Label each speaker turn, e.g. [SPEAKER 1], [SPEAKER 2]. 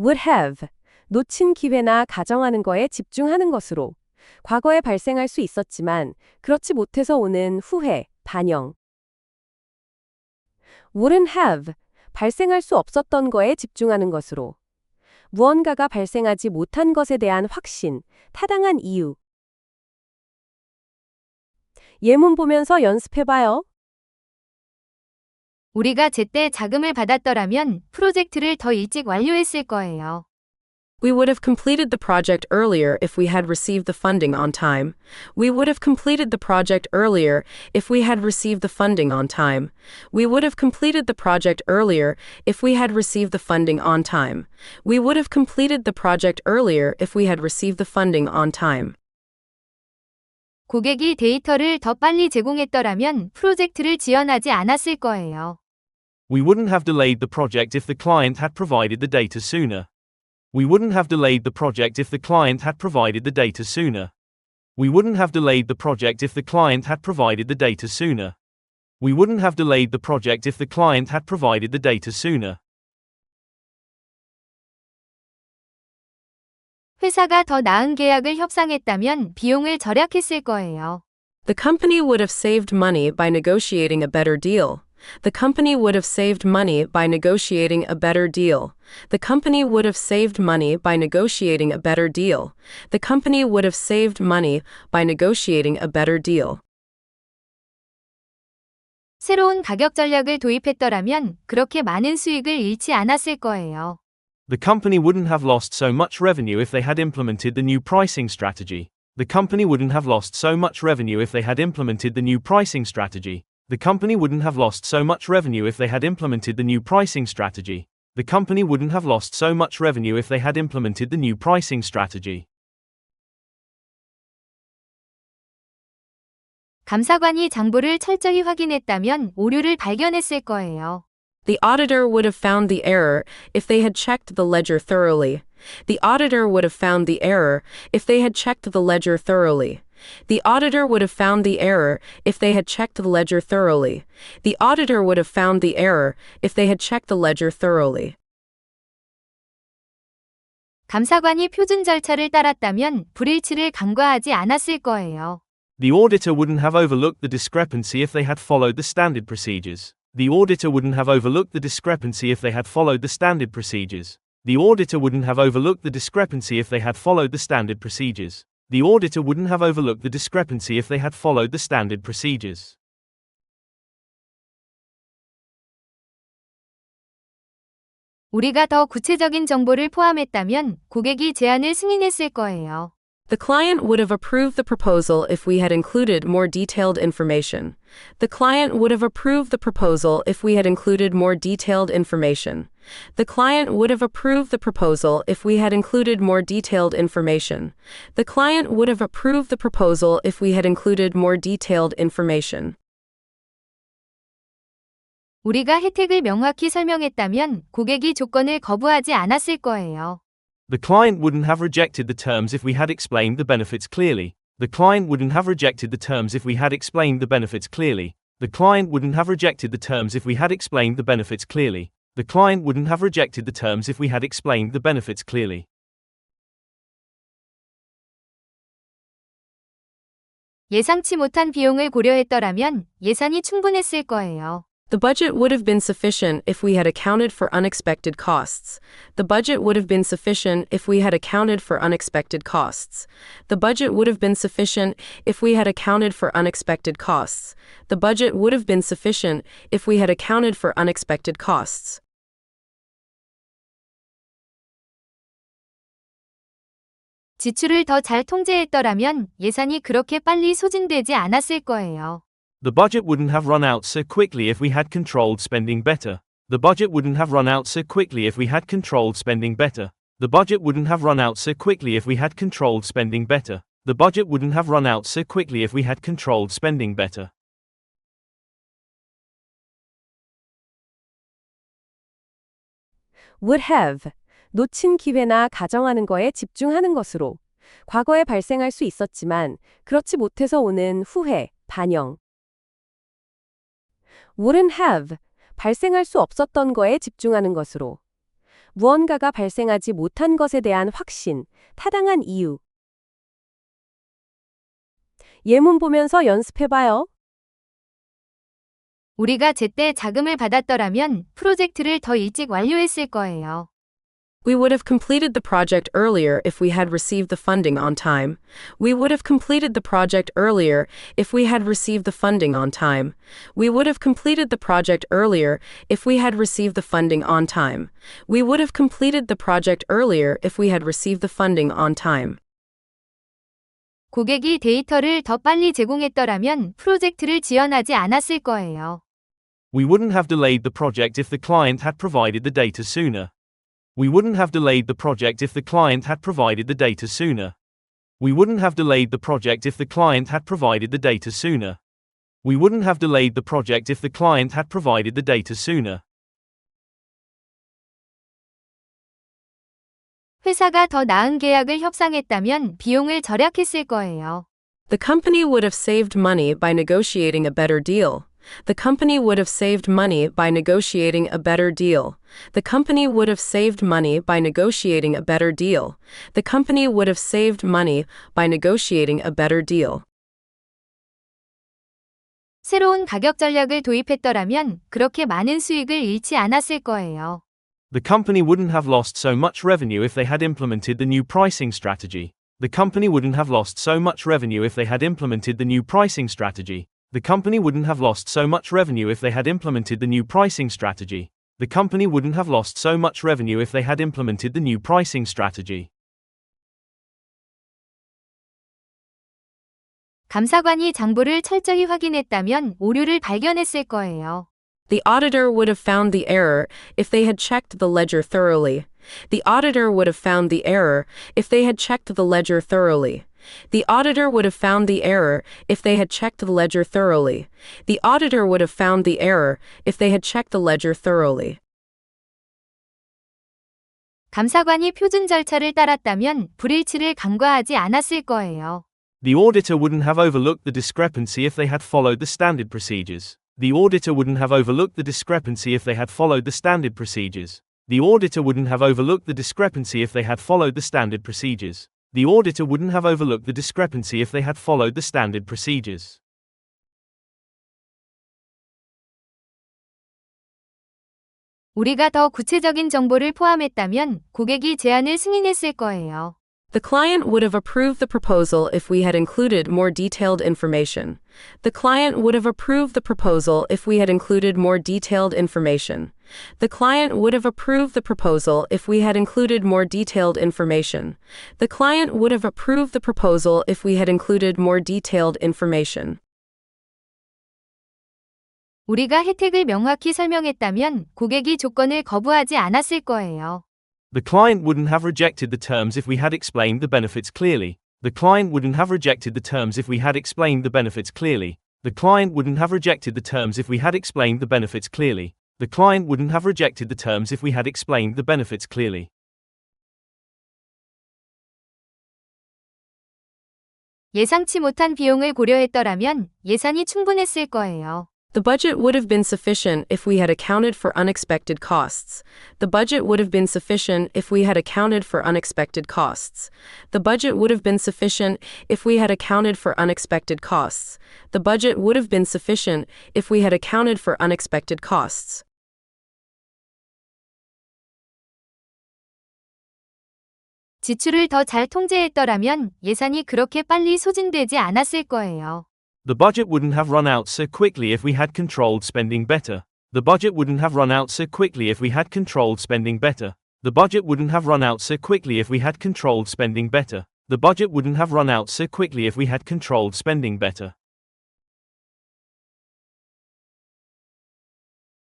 [SPEAKER 1] would have, 놓친 기회나 가정하는 거에 집중하는 것으로. 과거에 발생할 수 있었지만 그렇지 못해서 오는 후회, 반영. wouldn't have, 발생할 수 없었던 거에 집중하는 것으로. 무언가가 발생하지 못한 것에 대한 확신, 타당한 이유. 예문 보면서 연습해봐요.
[SPEAKER 2] 우리가 제때 자금을 받았더라면 프로젝트를 더 일찍 완료했을 거예요.
[SPEAKER 3] We would have completed the project earlier if we had received the funding on time. We would have completed the project earlier if we had received the funding on time. We would have completed the project earlier if we had received the funding on time. We would have completed the project earlier if we had received the funding on time.
[SPEAKER 2] 고객이 데이터를 더 빨리 제공했더라면 프로젝트를 지연하지 않았을 거예요.
[SPEAKER 4] We wouldn't have delayed the project if the client had provided the data sooner. We wouldn't have delayed the project if the client had provided the data sooner. We wouldn't have delayed the project if the client had provided the data sooner. We wouldn't have delayed the project if the client had provided the data sooner.
[SPEAKER 2] 회사가 더 나은 계약을 협상했다면 비용을 절약했을 거예요.
[SPEAKER 3] The company would have saved money by negotiating a better deal. The company would have saved money by negotiating a better deal. The company would have saved money by negotiating a better deal. The company would have saved money by negotiating a better deal.
[SPEAKER 2] 새로운 가격 전략을 도입했더라면 그렇게 많은 수익을 잃지 않았을 거예요.
[SPEAKER 4] The company wouldn't have lost so much revenue if they had implemented the new pricing strategy. The company wouldn't have lost so much revenue if they had implemented the new pricing strategy. The company wouldn't have lost so much revenue if they had implemented the new pricing strategy. The company wouldn't have lost so much revenue if they had implemented the new pricing strategy.
[SPEAKER 2] 감사관이 장부를 철저히 확인했다면 오류를 발견했을 거예요.
[SPEAKER 3] The auditor would have found the error if they had checked the ledger thoroughly. The auditor would have found the error if they had checked the ledger thoroughly. The auditor would have found the error if they had checked the ledger thoroughly. The auditor would have found the error if they had checked the ledger thoroughly.
[SPEAKER 2] 감사관이 표준 절차를 따랐다면 불일치를 간과하지 않았을 거예요.
[SPEAKER 4] The auditor wouldn't have overlooked the discrepancy if they had followed the standard procedures. The auditor wouldn't have overlooked the discrepancy if they had followed the standard procedures. The auditor wouldn't have overlooked the discrepancy if they had followed the standard procedures. The auditor wouldn't have overlooked the discrepancy if they had followed the standard procedures.
[SPEAKER 2] 우리가 더 구체적인 정보를 포함했다면 고객이 제안을 승인했을 거예요.
[SPEAKER 3] The client would have approved the proposal if we had included more detailed information. The client would have approved the proposal if we had included more detailed information. The client would have approved the proposal if we had included more detailed information. The client would have approved the proposal if we had included more detailed information.
[SPEAKER 2] 우리가 혜택을 명확히 설명했다면 고객이 조건을 거부하지 않았을 거예요.
[SPEAKER 4] The client wouldn't have rejected the terms if we had explained the benefits clearly. The client wouldn't have rejected the terms if we had explained the benefits clearly. The client wouldn't have rejected the terms if we had explained the benefits clearly. The client wouldn't have rejected the terms if we had explained the benefits clearly.
[SPEAKER 2] 예상치 못한 비용을 고려했더라면 예산이 충분했을 거예요.
[SPEAKER 3] The budget would have been sufficient if we had accounted for unexpected costs. The budget would have been sufficient if we had accounted for unexpected costs. The budget would have been sufficient if we had accounted for unexpected costs. The budget would have been sufficient if we had accounted for unexpected costs.
[SPEAKER 2] 지출을 더 잘 통제했더라면 예산이 그렇게 빨리 소진되지 않았을 거예요.
[SPEAKER 4] The budget wouldn't have run out so quickly if we had controlled spending better. The budget wouldn't have run out so quickly if we had controlled spending better. The budget wouldn't have run out so quickly if we had controlled spending better. The budget wouldn't have run out so quickly if we had controlled spending better.
[SPEAKER 1] would have, 놓친 기회나 가정하는 거에 집중하는 것으로. 과거에 발생할 수 있었지만 그렇지 못해서 오는 후회, 반영. wouldn't have, 발생할 수 없었던 거에 집중하는 것으로. 무언가가 발생하지 못한 것에 대한 확신, 타당한 이유. 예문 보면서 연습해봐요.
[SPEAKER 2] 우리가 제때 자금을 받았더라면 프로젝트를 더 일찍 완료했을 거예요.
[SPEAKER 3] We would have completed the project earlier if we had received the funding on time. We would have completed the project earlier if we had received the funding on time. We would have completed the project earlier if we had received the funding on time. We would have completed the project earlier if we had received the funding on time.
[SPEAKER 2] 고객이 데이터를 더 빨리 제공했더라면 프로젝트를 지연하지 않았을 거예요.
[SPEAKER 4] We wouldn't have delayed the project if the client had provided the data sooner. We wouldn't have delayed the project if the client had provided the data sooner. We wouldn't have delayed the project if the client had provided the data sooner. We wouldn't have delayed the project if the client had provided the data sooner.
[SPEAKER 2] 회사가 더 나은 계약을 협상했다면 비용을 절약했을 거예요.
[SPEAKER 3] The company would have saved money by negotiating a better deal. The company would have saved money by negotiating a better deal. The company would have saved money by negotiating a better deal. The company would have saved money by negotiating a better deal.
[SPEAKER 2] 새로운 가격 전략을 도입했더라면 그렇게 많은 수익을 잃지 않았을 거예요.
[SPEAKER 4] The company wouldn't have lost so much revenue if they had implemented the new pricing strategy. The company wouldn't have lost so much revenue if they had implemented the new pricing strategy. The company wouldn't have lost so much revenue if they had implemented the new pricing strategy. The company wouldn't have lost so much revenue if they had implemented the new pricing strategy.
[SPEAKER 2] 감사관이 장부를 철저히 확인했다면 오류를 발견했을 거예요.
[SPEAKER 3] The auditor would have found the error if they had checked the ledger thoroughly. The auditor would have found the error if they had checked the ledger thoroughly. The auditor would have found the error if they had checked the ledger thoroughly. The auditor would have found the error if they had checked the ledger thoroughly.
[SPEAKER 2] 감사관이 표준 절차를 따랐다면 불일치를 간과하지 않았을 거예요.
[SPEAKER 4] The auditor wouldn't have overlooked the discrepancy if they had followed the standard procedures. The auditor wouldn't have overlooked the discrepancy if they had followed the standard procedures. The auditor wouldn't have overlooked the discrepancy if they had followed the standard procedures. The auditor wouldn't have overlooked the discrepancy if they had followed the standard procedures.
[SPEAKER 2] 우리가 더 구체적인 정보를 포함했다면 고객이 제안을 승인했을 거예요.
[SPEAKER 3] The client would have approved the proposal if we had included more detailed information. The client would have approved the proposal if we had included more detailed information. The client would have approved the proposal if we had included more detailed information. The client would have approved the proposal if we had included more detailed information.
[SPEAKER 2] 우리가 혜택을 명확히 설명했다면 고객이 조건을 거부하지 않았을 거예요.
[SPEAKER 4] The client wouldn't have rejected the terms if we had explained the benefits clearly. The client wouldn't have rejected the terms if we had explained the benefits clearly. The client wouldn't have rejected the terms if we had explained the benefits clearly. The client wouldn't have rejected the terms if we had explained the benefits clearly.
[SPEAKER 2] 예상치 못한 비용을 고려했더라면 예산이 충분했을 거예요.
[SPEAKER 3] The budget would have been sufficient if we had accounted for unexpected costs. The budget would have been sufficient if we had accounted for unexpected costs. The budget would have been sufficient if we had accounted for unexpected costs. The budget would have been sufficient if we had accounted for unexpected costs.
[SPEAKER 2] 지출을 더 잘 통제했더라면 예산이 그렇게 빨리 소진되지 않았을 거예요.
[SPEAKER 4] The budget wouldn't have run out so quickly if we had controlled spending better. The budget wouldn't have run out so quickly if we had controlled spending better. The budget wouldn't have run out so quickly if we had controlled spending better. The budget wouldn't have run out so quickly if we had controlled spending better.